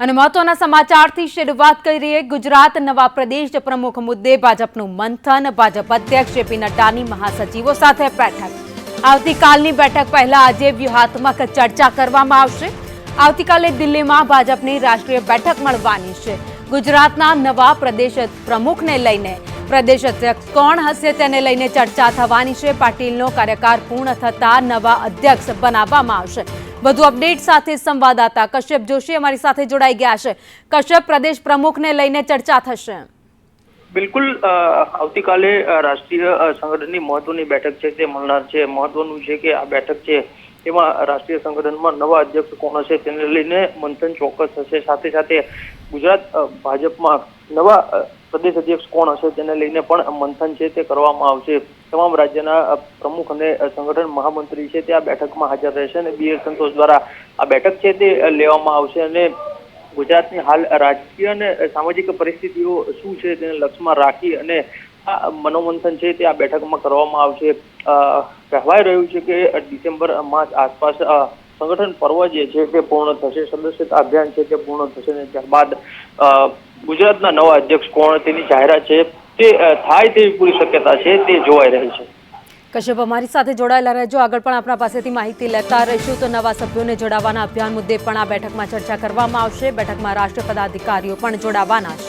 અને મહત્વના સમાચારથી શરૂઆત કરી રહીએ ગુજરાત નવા પ્રદેશ પ્રમુખ મુદ્દે ભાજપનું મંથન. ભાજપ અધ્યક્ષ જેપી નડ્ડાની મહાસચિવો સાથે બેઠક. આવતીકાલની બેઠક પહેલા આજે વ્યૂહાત્મક ચર્ચા કરવામાં આવશે. આવતીકાલે દિલ્હીમાં ભાજપની રાષ્ટ્રીય બેઠક મળવાની છે. ગુજરાતના નવા પ્રદેશ પ્રમુખને લઈને પ્રદેશ અધ્યક્ષ કોણ હશે તેને લઈને ચર્ચા થવાની છે. પાટીલનો કાર્યકાળ પૂર્ણ થતા નવા અધ્યક્ષ બનાવવામાં આવશે. વધુ અપડેટ સાથે સંવાદદાતા કશ્યપ જોશી અમારી સાથે જોડાઈ ગયા છે. કશ્યપ, પ્રદેશ પ્રમુખને લઈને ચર્ચા થશે. બિલકુલ આવતીકાલે રાષ્ટ્રીય સંગઠનની મહત્વની બેઠક છે તે મળનાર છે. મહત્વનું છે કે આ બેઠક છે એમાં રાષ્ટ્રીય સંગઠનમાં નવા અધ્યક્ષ કોણ હશે તેને લઈને મંથન ચોક્કસ થશે સાથે સાથે ગુજરાત ભાજપમાં નવા પ્રદેશ અધ્યક્ષ કોણ હશે તેને લઈને પણ મંથન છે તે કરવામાં આવશે. તમામ રાજ્યના પ્રમુખ અને સંગઠન મહામંત્રી છે તે આ બેઠકમાં હાજર રહેશે અને બી સંતોષ દ્વારા આ બેઠક છે તે લેવામાં આવશે અને ગુજરાતની હાલ રાજકીય અને સામાજિક પરિસ્થિતિઓ શું છે તેને લક્ષમાં રાખી અને આ મનોમંથન છે તે આ બેઠકમાં કરવામાં આવશે. કહેવાય રહ્યું છે કે ડિસેમ્બર માસ આસપાસ સંગઠન પર્વ જે છે તે પૂર્ણ થશે. સદસ્યતા અભિયાન છે તે પૂર્ણ થશે અને ત્યારબાદ ગુજરાતના નવા અધ્યક્ષ કોણ તેની જાહેરાત છે, તે થાય તેવી પૂરી શક્યતા છે, તે જોવાઈ રહી છે. કશ્યપ, અમારી સાથે જોડાયેલા રહેજો. આગળ પણ આપણા પાસેથી માહિતી લેતા રહીશું. તો નવા સભ્યોને જોડાવાના અભિયાન મુદ્દે પણ આ બેઠકમાં ચર્ચા કરવામાં આવશે. બેઠકમાં રાષ્ટ્રીય પદાધિકારીઓ પણ જોડાવાના છે.